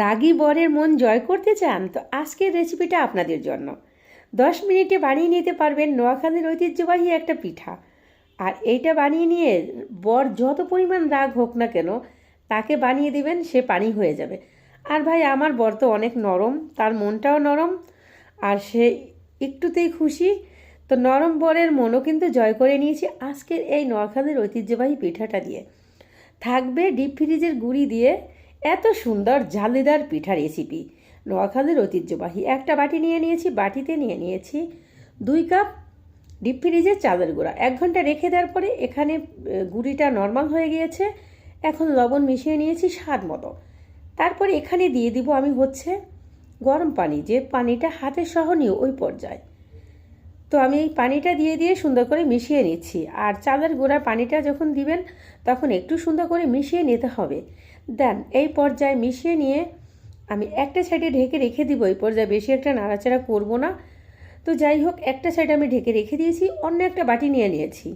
রাগী বরের মন জয় করতে চান, তো আজকের রেসিপিটা আপনাদের জন্য। দশ মিনিটে বানিয়ে নিতে পারবেন নোয়াখালীর ঐতিহ্যবাহী একটা পিঠা। আর এইটা বানিয়ে নিয়ে বর যত পরিমাণ রাগ হোক না কেন, তাকে বানিয়ে দিবেন, সে পানি হয়ে যাবে। আর ভাই, আমার বর তো অনেক নরম, তার মনটাও নরম, আর সে একটুতেই খুশি। তো নরম বরের মনও কিন্তু জয় করে নিয়েছি আজকের এই নোয়াখালীর ঐতিহ্যবাহী পিঠাটা দিয়ে। থাকবে ডিপ ফ্রিজের গুঁড়ি দিয়ে এত সুন্দর জালিদার পিঠা রেসিপি নোয়াখালীর ঐতিহ্যবাহী একটা বাটি নিয়ে নিয়েছি, বাটিতে নিয়ে নিয়েছি দুই কাপ ডিপ ফ্রিজের চালের গুঁড়া। এক ঘণ্টা রেখে দেওয়ার পরে এখানে গুঁড়িটা নর্মাল হয়ে গিয়েছে। এখন লবণ মিশিয়ে নিয়েছি স্বাদ মতো। তারপরে এখানে দিয়ে দিব আমি হচ্ছে গরম পানি, যে পানিটা হাতের সহনীয় ওই পর্যায়ে। তো আমি এই পানিটা দিয়ে দিয়ে সুন্দর করে মিশিয়ে নিচ্ছি। আর চালের গুঁড়া পানিটা যখন দিবেন, তখন একটু সুন্দর করে মিশিয়ে নিতে হবে। দেন, এই পর্যায়ে মিশিয়ে নিয়ে আমি একটা সাইডে ঢেকে রেখে দিব। এই পর্যায়ে বেশি একটা নাড়াচাড়া করব না। তো যাই হোক, একটা সাইড আমি ঢেকে রেখে দিয়েছি, অন্য একটা বাটি নিয়ে নিয়েছি।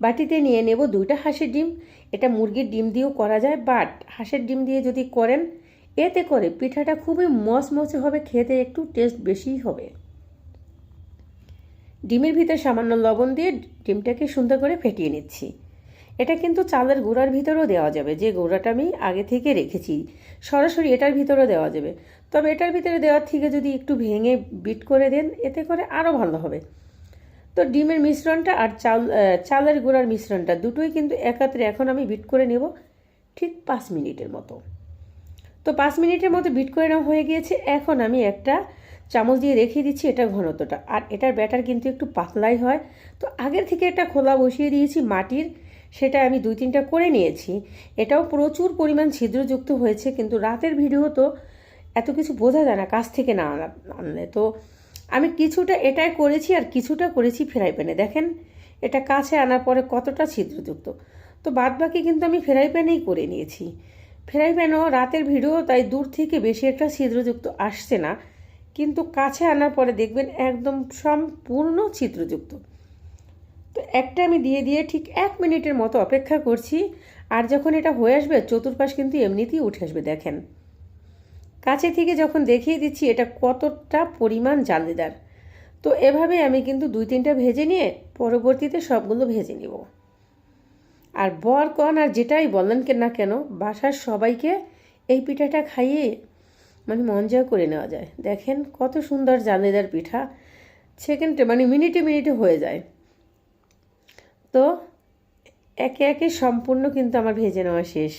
বাটিতে নিয়ে নেব দুইটা হাঁসের ডিম। এটা মুরগির ডিম দিয়েও করা যায়, বাট হাঁসের ডিম দিয়ে যদি করেন, এতে করে পিঠাটা খুবই মচমচে হবে, খেতে একটু টেস্ট বেশিই হবে। ডিমের ভিতর সামান্য লবণ দিয়ে ডিমটাকে সুন্দর করে ফেটিয়ে নিচ্ছি। এটা কিন্তু চালের গুঁড়ার ভিতরেও দেওয়া যাবে। যে গুঁড়াটা আমি আগে থেকে রেখেছি, সরাসরি এটার ভিতরেও দেওয়া যাবে। তবে এটার ভিতরে দেওয়ার থেকে যদি একটু ভেঙে বিট করে দেন, এতে করে আরও ভালো হবে। তো ডিমের মিশ্রণটা আর চাল চালের গুঁড়ার মিশ্রণটা দুটোই কিন্তু একাত্রে এখন আমি বিট করে নেব ঠিক পাঁচ মিনিটের মতো। তো পাঁচ মিনিটের মতো বিট করে নেওয়া হয়ে গিয়েছে। এখন আমি একটা চামচ দিয়ে রেখে দিচ্ছি, এটার ঘনত্বটা। আর এটার ব্যাটার কিন্তু একটু পাতলাই হয়। তো আগের থেকে একটা খোলা বসিয়ে দিয়েছি মাটির, সেটা আমি দুই তিনটা করে নিয়েছি। এটাও প্রচুর পরিমাণ ছিদ্রযুক্ত হয়েছে, কিন্তু রাতের ভিডিও তো এত কিছু বোঝা যায় না, কাছ থেকে না আনা- আনলে। তো আমি কিছুটা এটাই করেছি আর কিছুটা করেছি ফ্রাই প্যানে। দেখেন, এটা কাছে আনার পরে কতটা ছিদ্রযুক্ত। তো বাদ বাকি কিন্তু আমি ফ্রাই প্যানেই করে নিয়েছি। ফ্রাই প্যানও রাতের ভিডিও, তাই দূর থেকে বেশি একটা ছিদ্রযুক্ত আসছে না। কিন্তু কাছে আনার পরে দেখবেন একদম সম্পূর্ণ চিত্রযুক্ত তো একটা আমি দিয়ে দিয়ে ঠিক এক মিনিটের মতো অপেক্ষা করছি, আর যখন এটা হয়ে আসবে, চতুর্পাশ কিন্তু এমনিতেই উঠে আসবে, দেখেন। কাছে থেকে যখন দেখিয়ে দিচ্ছি, এটা কতটা পরিমাণ জালিদার তো এভাবে আমি কিন্তু দুই তিনটা ভেজে নিয়ে পরবর্তীতে সবগুলো ভেজে নিব। আর বর কন আর যেটাই বলেন না কেন, বাসার সবাইকে এই পিঠাটা খাইয়ে মানে মন জয় করে নেওয়া যায়। দেখেন কত সুন্দর জালিদার পিঠা। সেকেন্ডে মানে মিনিটে মিনিটে হয়ে যায়। তো একে একে সম্পূর্ণ কিন্তু আমার ভেজে নেওয়া শেষ।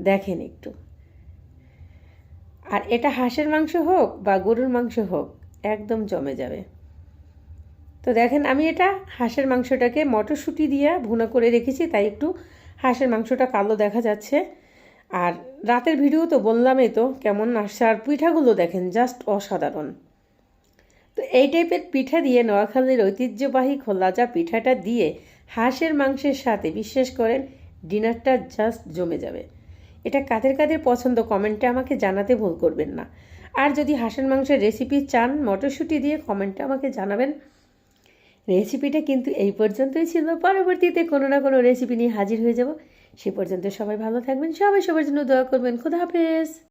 দেখেন একটু। আর এটা হাঁসের মাংস হোক বা গরুর মাংস হোক, একদম জমে যাবে। তো দেখেন আমি এটা হাঁসের মাংসটাকে মটরশুঁটি দিয়ে ভুনা করে রেখেছি, তাই একটু হাঁসের মাংসটা কালো দেখা যাচ্ছে। আর রাতের ভিডিও তো বললামই তো, কেমন আসছে? আর পিঠাগুলো দেখেন জাস্ট অসাধারণ। তো এই টাইপের পিঠা দিয়ে নোয়াখালীর ঐতিহ্যবাহী খোলাজা পিঠাটা দিয়ে হাঁসের মাংসের সাথে, বিশ্বাস করেন, ডিনারটা জাস্ট জমে যাবে। এটা কাদের কাদের পছন্দ কমেন্টে আমাকে জানাতে ভুল করবেন না। আর যদি হাঁসের মাংসের রেসিপি চান, মটরশুঁটি দিয়ে কমেন্টে আমাকে জানাবেন। রেসিপিটা কিন্তু এই পর্যন্তই ছিল। পরবর্তীতে কোনো না কোনো রেসিপি নিয়ে হাজির হয়ে যাব। সে পর্যন্ত সবাই ভালো থাকবেন সবাই সবার জন্য দোয়া করবেন। খুদা হাফেজ।